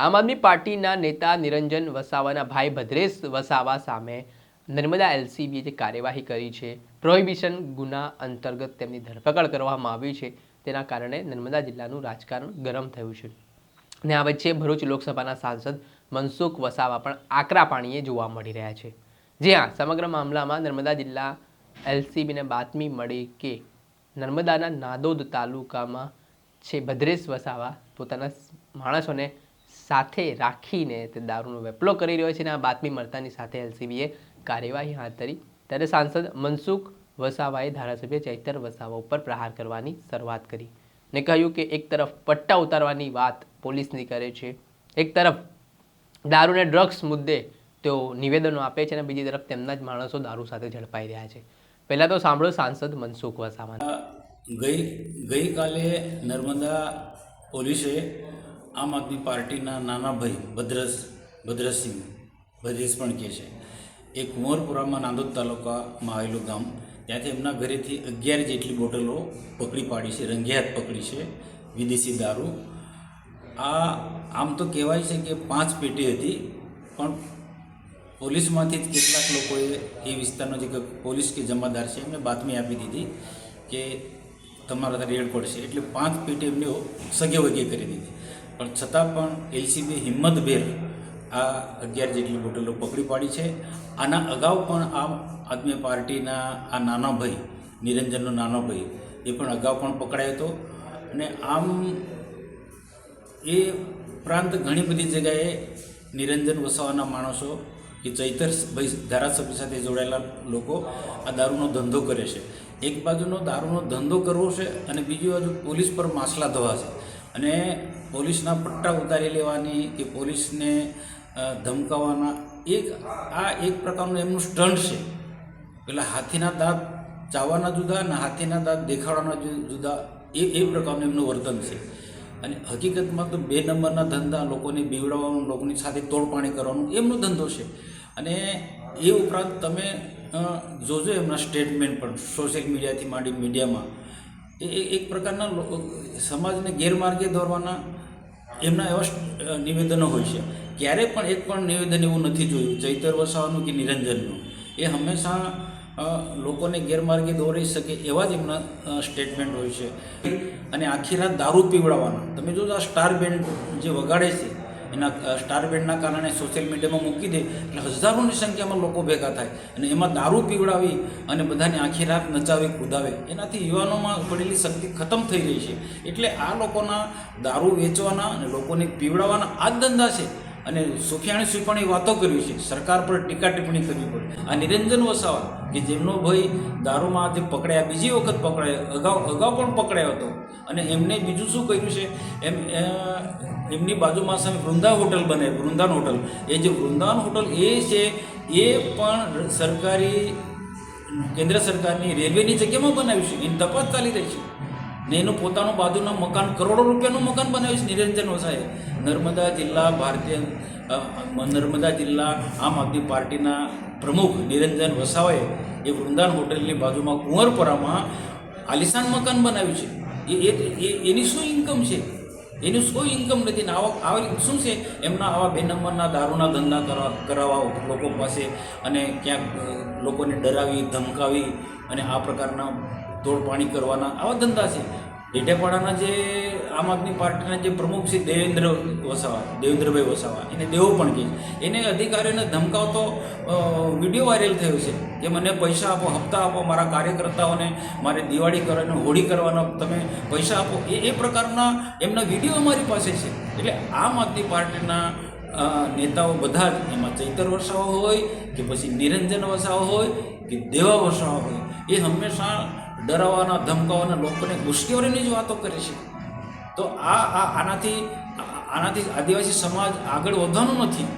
આમ આદમી પાર્ટીના નેતા નિરંજન વસાવાના ભાઈ ભદ્રેશ વસાવા સામે નર્મદા એલસીબીએ જે કાર્યવાહી કરી છે, પ્રોહિબિશન ગુના અંતર્ગત તેમની ધરપકડ કરવામાં આવી છે, તેના કારણે નર્મદા જિલ્લાનું રાજકારણ ગરમ થયું છે. અને આ વચ્ચે ભરૂચ લોકસભાના સાંસદ મનસુખ વસાવા પણ આકરા પાણીએ જોવા મળી રહ્યા છે. જે હા, સમગ્ર મામલામાં નર્મદા જિલ્લા એલસીબીને બાતમી મળી કે નર્મદાના નાદોદ તાલુકામાં છે, ભદ્રેશ વસાવા પોતાના માણસોને સાથે રાખીને તે દારૂનો વેપલો કરી રહ્યો છે અને આ બાતમી મળતાની સાથે એલસીબીએ કાર્યવાહી હાથ ધરી. ત્યારે સાંસદ મનસુખ વસાવાએ ધારાસભ્ય ચૈતર વસાવા ઉપર પ્રહાર કરવાની શરૂઆત કરી ને કહ્યું કે એક તરફ પટ્ટા ઉતારવાની વાત પોલીસની કરે છે. એક તરફ દારૂ અને ડ્રગ્સ મુદ્દે તેઓ નિવેદનો આપે છે અને બીજી તરફ તેમના જ માણસો દારૂ સાથે ઝડપાઈ રહ્યા છે. પહેલાં તો સાંભળો સાંસદ મનસુખ વસાવા ગઈ ગઈકાલે નર્મદા પોલીસે આમ આદમી પાર્ટીના નાના ભાઈ ભદ્રસ, ભદ્રસિંહ, ભદ્રેશ પણ કહે છે. એ કુંવરપુરામાં નાંદોદ તાલુકામાં આવેલું ગામ. ત્યાંથી એમના ઘરેથી અગિયાર જેટલી બોટલો પકડી પાડી છે રંગિયાત પકડી છે, વિદેશી દારૂ. આ, આમ તો કહેવાય છે કે પાંચ પેટી હતી, પણ પોલીસમાંથી જ કેટલાક લોકોએ એ વિસ્તારનો જે પોલીસ કે જમાદાર છે, એમને બાતમી આપી દીધી કે તમારા રેડ પડશે એટલે પાંચ પેટી એમને સગે વગે કરી દીધી. પણ છતાં પણ એલસીબી હિંમતભેર આ અગિયાર જેટલી બોટલો પકડી પાડી છે. આના અગાઉ પણ આમ આદમી પાર્ટીના આ નાનો ભાઈ નિરંજનનો નાનો ભાઈ એ પણ અગાઉ પણ પકડાયો હતો. અને આમ એ ઉપરાંત ઘણી બધી જગ્યાએ નિરંજન વસાવાના માણસો કે ચૈતર ભાઈ ધારાસભ્ય સાથે જોડાયેલા લોકો આ દારૂનો ધંધો કરે છે. એક બાજુનો દારૂનો ધંધો કરવો છે અને બીજી બાજુ પોલીસ પર માસલા ધોવા છે. અને પોલીસના પટ્ટા ઉતારી લેવાની કે પોલીસને ધમકાવાના એક, આ એક પ્રકારનું એમનું સ્ટન્ટ છે. પેલા હાથીના દાંત ચાવવાના જુદા અને હાથીના દાંત દેખાડવાના જુદા, એ એ પ્રકારનું એમનું વર્તન છે. અને હકીકતમાં તો બે નંબરના ધંધા લોકોને બીવડાવવાનું, લોકોની સાથે તોડપાણી કરવાનું, એમનો ધંધો છે. અને એ ઉપરાંત તમે જોજો એમના સ્ટેટમેન્ટ પણ સોશિયલ મીડિયાથી માંડી મીડિયામાં. એ એક પ્રકારના સમાજને ગેરમાર્ગે દોરવાના એમના એવા નિવેદનો હોય છે. ક્યારે પણ એક પણ નિવેદન એવું નથી જોયું, ચૈતર વસાવાનું કે નિરંજનનું. એ હંમેશા લોકોને ગેરમાર્ગે દોરી શકે એવા જ એમના સ્ટેટમેન્ટ હોય છે. અને આખી રાત દારૂ પીવડાવવાના. તમે જો આ સ્ટાર બેન્ડ જે વગાડે છે એના સ્ટાર બેન્ડના કારણે સોશિયલ મીડિયામાં મૂકી દે એટલે હજારોની સંખ્યામાં લોકો ભેગા થાય અને એમાં દારૂ પીવડાવી અને બધાને આખી રાત નચાવી, કૂદાવે. એનાથી યુવાનોમાં પડેલી શક્તિ ખતમ થઈ રહી છે. એટલે આ લોકોના દારૂ વેચવાના અને લોકોને પીવડાવવાના આ જ ધંધા છે. અને સુખિયાણી સુખવાણી વાતો કરવી છે. સરકાર પર ટીકા ટિપ્પણી કરવી પડે. આ નિરંજન વસાવા કે જેમનો ભાઈ દારૂમાં આજે પકડાયા, બીજી વખત પકડાયો, અગાઉ અગાઉ પણ પકડાયો હતો. અને એમને બીજું શું કર્યું છે? એમ એમની બાજુમાં સામે વૃંદા હોટલ બને વૃંદાન હોટલ. એ જે વૃંદાન હોટલ એ છે, એ પણ સરકારી, કેન્દ્ર સરકારની રેલવેની જગ્યામાં બનાવ્યું છે. એની તપાસ ચાલી રહી છે. ને એનું પોતાનું બાજુનું મકાન, કરોડો રૂપિયાનું મકાન બનાવ્યું છે નિરંજન વસાએ. નર્મદા જિલ્લા ભારતીય નર્મદા જિલ્લા આમ આદમી પાર્ટીના પ્રમુખ નિરંજન વસાવાએ એ વૃંદાન હોટલની બાજુમાં કુંવરપરામાં આલિશાન મકાન બનાવ્યું છે. એ એની શું ઇન્કમ છે? એનું કોઈ ઇન્કમ નથી? ને આવક આવી શું છે? એમના આવા બે નંબરના દારૂના ધંધા કરવા કરાવવા લોકો પાસે અને ક્યાંક લોકોને ડરાવી, ધમકાવી અને આ પ્રકારના તોડપાણી કરવાના આવા ધંધા છે. ડેઢેપાડાના જે આમ આદમી પાર્ટીના જે પ્રમુખ છે દેવેન્દ્ર વસાવા, દેવેન્દ્રભાઈ વસાવા, એને દેવો પણ કહે. એને અધિકારીઓને ધમકાવતો વીડિયો વાયરલ થયો છે કે મને પૈસા આપો, હપ્તા આપો, મારા કાર્યકર્તાઓને મારે દિવાળી કરવાની, હોળી કરવાના, તમે પૈસા આપો. એ એ પ્રકારના એમના વીડિયો અમારી પાસે છે. એટલે આમ આદમી પાર્ટીના નેતાઓ બધા જ એમાં ચૈતર વસાવા હોય, કે પછી નિરંજન વસાવા હોય, કે દેવા વસાવા હોય, એ હંમેશા ડરાવવાના ધમકાવાના લોકોને ગુસ્કેવરીની જ વાતો કરે છે. તો આ આનાથી આનાથી આદિવાસી સમાજ આગળ વધવાનો નથી.